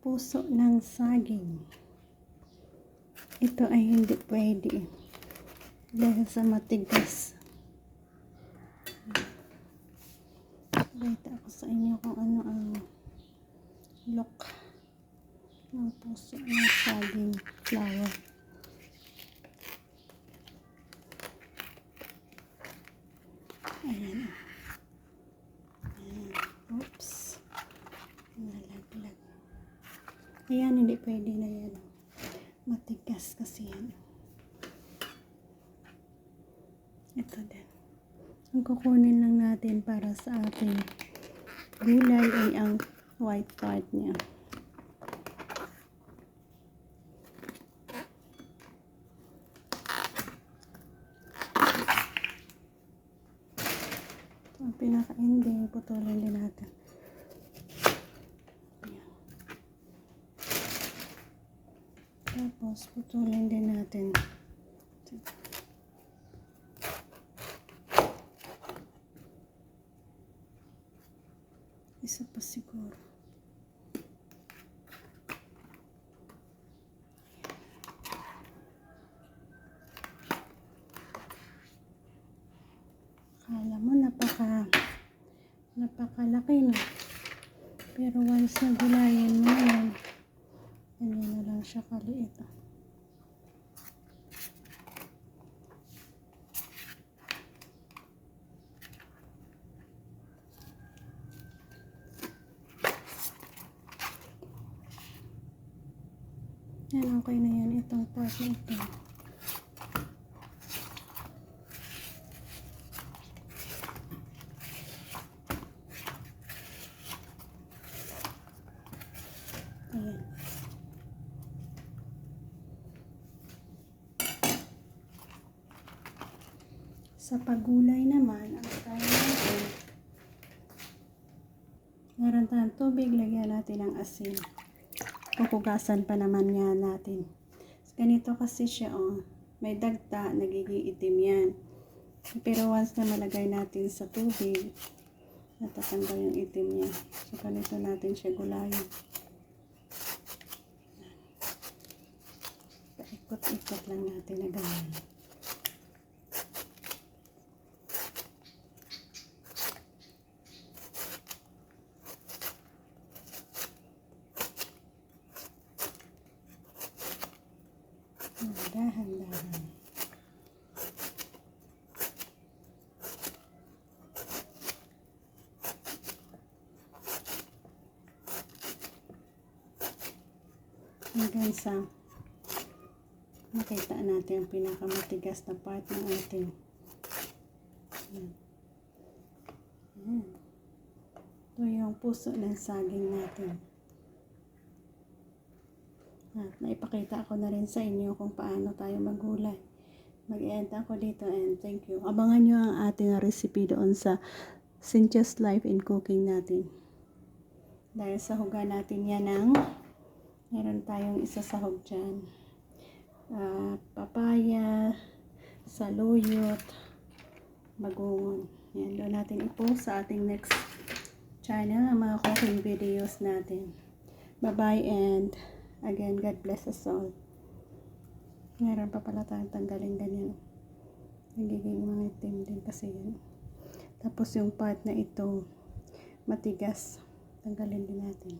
puso ng saging. Ito ay hindi pwede dahil sa matigas. Balita ako sa inyo kung ano ang look ng puso ng saging flower. Ayan. Ayan. Oops. Nalaglag. Ayan, hindi pwede na yan. Matigas kasi yan. Ito din. Ang kukunin lang natin para sa ating gulay ay ang white part niya. Ito ang pinaka-ending. Putulin din natin. Tapos, putulin din natin. Isa pa siguro. Kala mo napaka napakalaki no. Pero once na gulayin mo yan, hindi na lang siya kaliit. oh. Yan, okay na yan. Itong part na ito. Ayan. Sa pagulay naman, ang kaya natin, meron tayong tubig, lagyan natin ng asin. Kukugasan pa naman nga natin. Ganito kasi siya, oh. May dagta, nagiging itim yan. Pero once na malagay natin sa tubig, natatanggal yung itim niya. So, ganito natin siya gulayin. Paikot-ikot lang natin na ganyan. Dahan-dahan. Hanggang sa makita natin ang pinakamatigas na part ng ating Yan. Ito yung puso ng saging natin. At naipakita ko na rin sa inyo kung paano tayo magulay. Mag-end ako dito and thank you. Abangan nyo ang ating recipe doon sa Cynthia's Life in Cooking natin. Dahil sa huga natin yan ng meron tayong isa sahog dyan. Ah, papaya, saluyot, bagungon. Yan, doon natin i-post sa ating next channel ang mga cooking videos natin. Bye-bye and again, God bless us all. Meron pa pala tayong tanggalin ganyan. Nagiging mga itim din kasi yan. Tapos yung part na ito, matigas. Tanggalin din natin.